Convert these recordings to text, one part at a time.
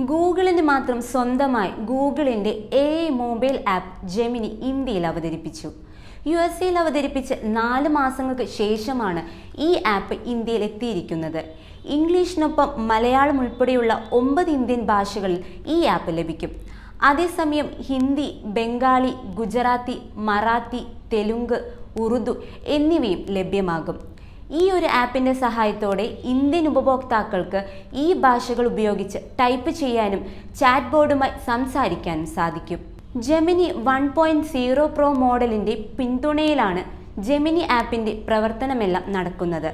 ഗൂഗിളിന് മാത്രം സ്വന്തമായി ഗൂഗിളിന്റെ എ മൊബൈൽ ആപ്പ് ജെമിനി ഇന്ത്യയിൽ അവതരിപ്പിച്ചു. യു എസ് എയിൽ അവതരിപ്പിച്ച് നാല് മാസങ്ങൾക്ക് ശേഷമാണ് ഈ ആപ്പ് ഇന്ത്യയിൽ എത്തിയിരിക്കുന്നത്. ഇംഗ്ലീഷിനൊപ്പം മലയാളം ഉൾപ്പെടെയുള്ള ഒമ്പത് ഇന്ത്യൻ ഭാഷകളിൽ ഈ ആപ്പ് ലഭിക്കും. അതേസമയം ഹിന്ദി ബംഗാളി ഗുജറാത്തി മറാത്തി തെലുങ്ക് ഉറുദു എന്നിവയും ലഭ്യമാകും. ഈ ഒരു ആപ്പിന്റെ സഹായത്തോടെ ഇന്ത്യൻ ഉപഭോക്താക്കൾക്ക് ഈ ഭാഷകൾ ഉപയോഗിച്ച് ടൈപ്പ് ചെയ്യാനും ചാറ്റ് ബോർഡുമായി സംസാരിക്കാനും സാധിക്കും. Gemini one point zero pro മോഡലിന്റെ പിന്തുണയിലാണ് ജെമിനി ആപ്പിന്റെ പ്രവർത്തനമെല്ലാം നടക്കുന്നത്.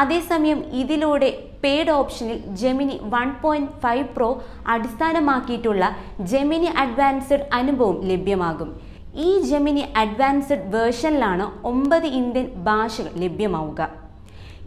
അതേസമയം ഇതിലൂടെ പെയ്ഡ് ഓപ്ഷനിൽ Gemini one point five pro അടിസ്ഥാനമാക്കിയിട്ടുള്ള Gemini advanced അനുഭവം ലഭ്യമാകും. ഈ ജെമിനി അഡ്വാൻസ്ഡ് വേർഷനിലാണ് ഒമ്പത് ഇന്ത്യൻ ഭാഷകൾ ലഭ്യമാവുക.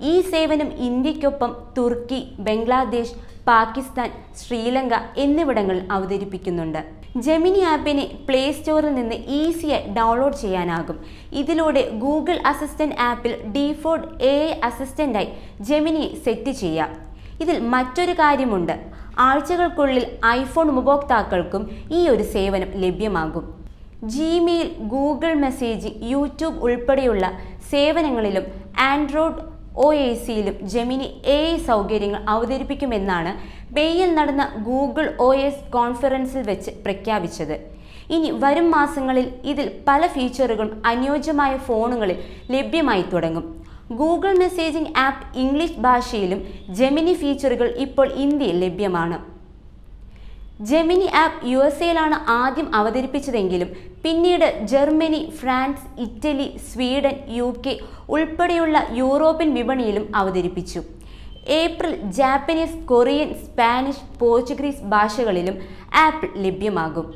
ഈ സേവനം ഇന്ത്യക്കൊപ്പം തുർക്കി ബംഗ്ലാദേശ് പാകിസ്ഥാൻ ശ്രീലങ്ക എന്നിവിടങ്ങളിൽ അവതരിപ്പിക്കുന്നുണ്ട്. ജെമിനി ആപ്പിനെ പ്ലേ സ്റ്റോറിൽ നിന്ന് ഈസിയായി ഡൗൺലോഡ് ചെയ്യാനാകും. ഇതിലൂടെ ഗൂഗിൾ അസിസ്റ്റന്റ് ആപ്പിൽ ഡീഫോൾട്ട് എ അസിസ്റ്റന്റായി ജെമിനിയെ സെറ്റ് ചെയ്യാം. ഇതിൽ മറ്റൊരു കാര്യമുണ്ട്. ആഴ്ചകൾക്കുള്ളിൽ ഐഫോൺ ഉപഭോക്താക്കൾക്കും ഈ ഒരു സേവനം ലഭ്യമാകും. ജിമെയിൽ ഗൂഗിൾ മെസ്സേജ് യൂട്യൂബ് ഉൾപ്പെടെയുള്ള സേവനങ്ങളിലും ആൻഡ്രോയിഡ് ഒ എ സിയിലും ജെമിനി എ സൗകര്യങ്ങൾ അവതരിപ്പിക്കുമെന്നാണ് മെയ്യിൽ നടന്ന ഗൂഗിൾ ഒ എസ് കോൺഫറൻസിൽ വെച്ച് പ്രഖ്യാപിച്ചത്. ഇനി വരും മാസങ്ങളിൽ ഇതിൽ പല ഫീച്ചറുകളും അനുയോജ്യമായ ഫോണുകളിൽ ലഭ്യമായി തുടങ്ങും. ഗൂഗിൾ മെസ്സേജിംഗ് ആപ്പ് ഇംഗ്ലീഷ് ഭാഷയിലും ജെമിനി ഫീച്ചറുകൾ ഇപ്പോൾ ഇന്ത്യയിൽ ലഭ്യമാണ്. ജെമിനി ആപ്പ് യു എസ് എയിലാണ് ആദ്യം അവതരിപ്പിച്ചതെങ്കിലും പിന്നീട് Germany France Italy Sweden U K ഉൾപ്പെടെയുള്ള യൂറോപ്യൻ വിപണിയിലും അവതരിപ്പിച്ചു. April Japanese Korean Spanish Portuguese ഭാഷകളിലും ആപ്പ് ലഭ്യമാകും.